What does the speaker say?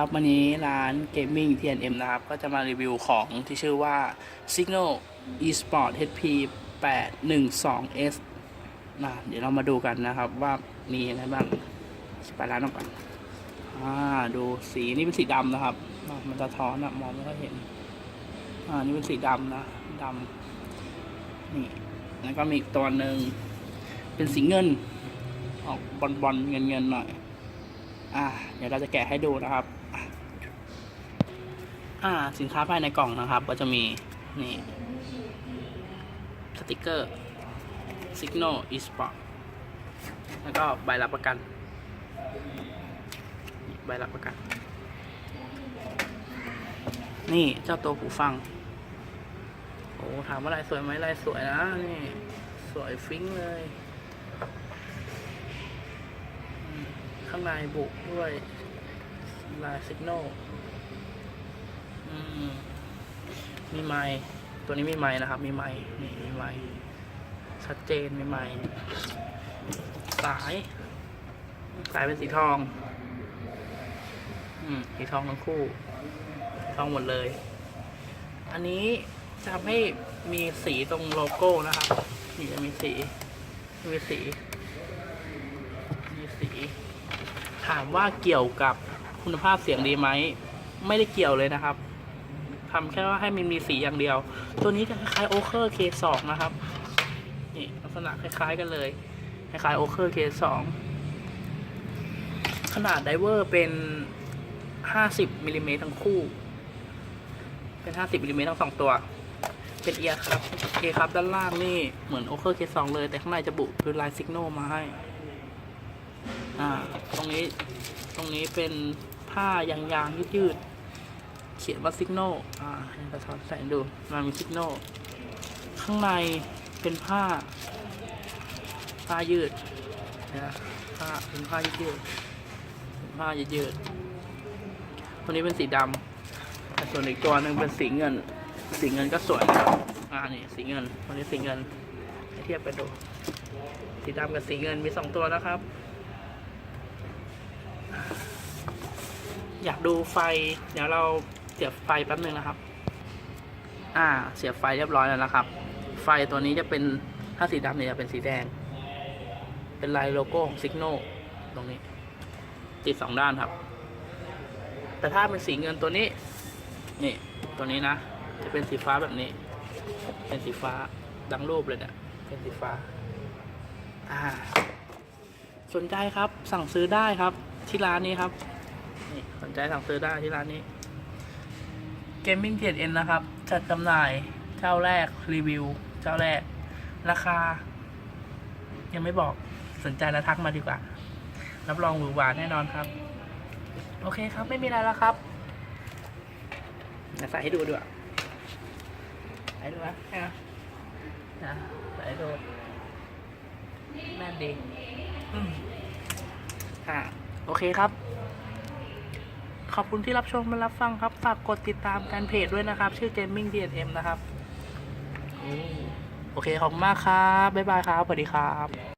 ครับวันนี้ร้าน Gaming TNM นะครับ ก็จะมารีวิวของที่ชื่อว่า Signal eSport HP 812S นะเดี๋ยวเรามาดูกันนะครับว่ามีอะไรบ้างไปร้านก่อนอ่าดูสีนี่เป็นสีดำนะครับ มันจะท้อนอะมองไม่ค่อยเห็น อ่านี่เป็นสีดำนะดำนี่แล้วก็มีอีกตัวหนึ่งเป็นสีเงิน ออกบอลบอลเงินเงินหน่อย อ่า เดี๋ยวเราจะแกะให้ดูนะครับ อ่า สินค้าภายในกล่องนะครับ ก็จะมี นี่ สติกเกอร์ Signal eSport แล้วก็ใบรับประกัน ใบรับประกัน นี่เจ้าตัวหูฟัง โอ้ถามว่าลายสวยไหมลายสวยนะ นี่ สวยฟิ้งเลย ข้างในบุด้วยลายสิกโน มีไม้ตัวนี้มีไม้นะครับ มีไม้นี่มีไม้ชัดเจนมีไม้สาย สายเป็นสีทอง อืมสีทองทั้งคู่ ทองหมดเลย อันนี้จะทำให้มีสีตรงโลโก้นะครับนี่จะมีสี มีสี มีสี ถามว่าเกี่ยวกับคุณภาพเสียงดีไหม ไม่ได้เกี่ยวเลยนะครับ ทำแค่ว่าให้มันมีสีอย่างเดียว ตัวนี้จะคล้ายๆโอเคอร์เคสองนะครับ นี่ลักษณะคล้ายๆกันเลย คล้ายๆโอเคอร์เคสองขนาดไดเวอร์เป็น 50มิลลิเมตรทั้งคู่ เป็น 50มิลลิเมตรทั้งสองตัว เป็นเอียร์ครับเอครับด้านล่างนี่เหมือนโอเคอร์เคสองเลย แต่ข้างในจะบุคือลายสิกโนมาให้ อ่า ตรงนี้ ตรงนี้เป็นผ้ายางยางยืดยืดๆ เขียนว่าสิกโนอ่าให้กระทอนแสงดูมามีสิกโนข้างในเป็นผ้า ผ้ายืดนะผ้าเป็นผ้ายืดยืดผ้ายืดยืดตัวนี้เป็นสีดำแต่ส่วนอีกตัวหนึ่งเป็นสีเงิน สีเงินก็สวยนะครับอ่านี่สีเงินตัวนี้สีเงินให้เทียบกันดู สีดำกับสีเงินมีสองตัวนะครับอยากดูไฟ เดี๋ยวเรา เสียบไฟแป๊บนึงนะครับ อ่า เสียบไฟเรียบร้อยแล้วนะครับ ไฟตัวนี้จะเป็นถ้าสีดำเนี่ยจะเป็นสีแดง เป็นลายโลโก้ของซิกโนตรงนี้ ติดสองด้านครับ แต่ถ้าเป็นสีเงินตัวนี้ นี่ ตัวนี้นะ จะเป็นสีฟ้าแบบนี้ เป็นสีฟ้าดังรูปเลยเนี่ย เป็นสีฟ้า อ่า สนใจครับ สั่งซื้อได้ครับ ที่ร้านนี้ครับ นี่ สนใจสั่งซื้อได้ที่ร้านนี้ Gaming 7N นะครับ จัดจำหน่ายเจ้าแรกรีวิว เจ้าแรก ราคา ยังไม่บอกสนใจแล้วทักมาดีกว่า รับรองหวือหวาแน่นอนครับ โอเคครับไม่มีอะไรแล้วครับเดี๋ยวใส่ให้ดูด้วยใส่ให้ดูนะอะนะใส่ให้ดูแน่นดีอืมอะโอเคครับ ขอบคุณที่รับชมและรับฟังครับ ฝากกดติดตามการเพจด้วยนะครับ ชื่อ Gaming DNM นะครับ โอเค ขอบคุณมากครับ บ๊ายบายครับ สวัสดีครับ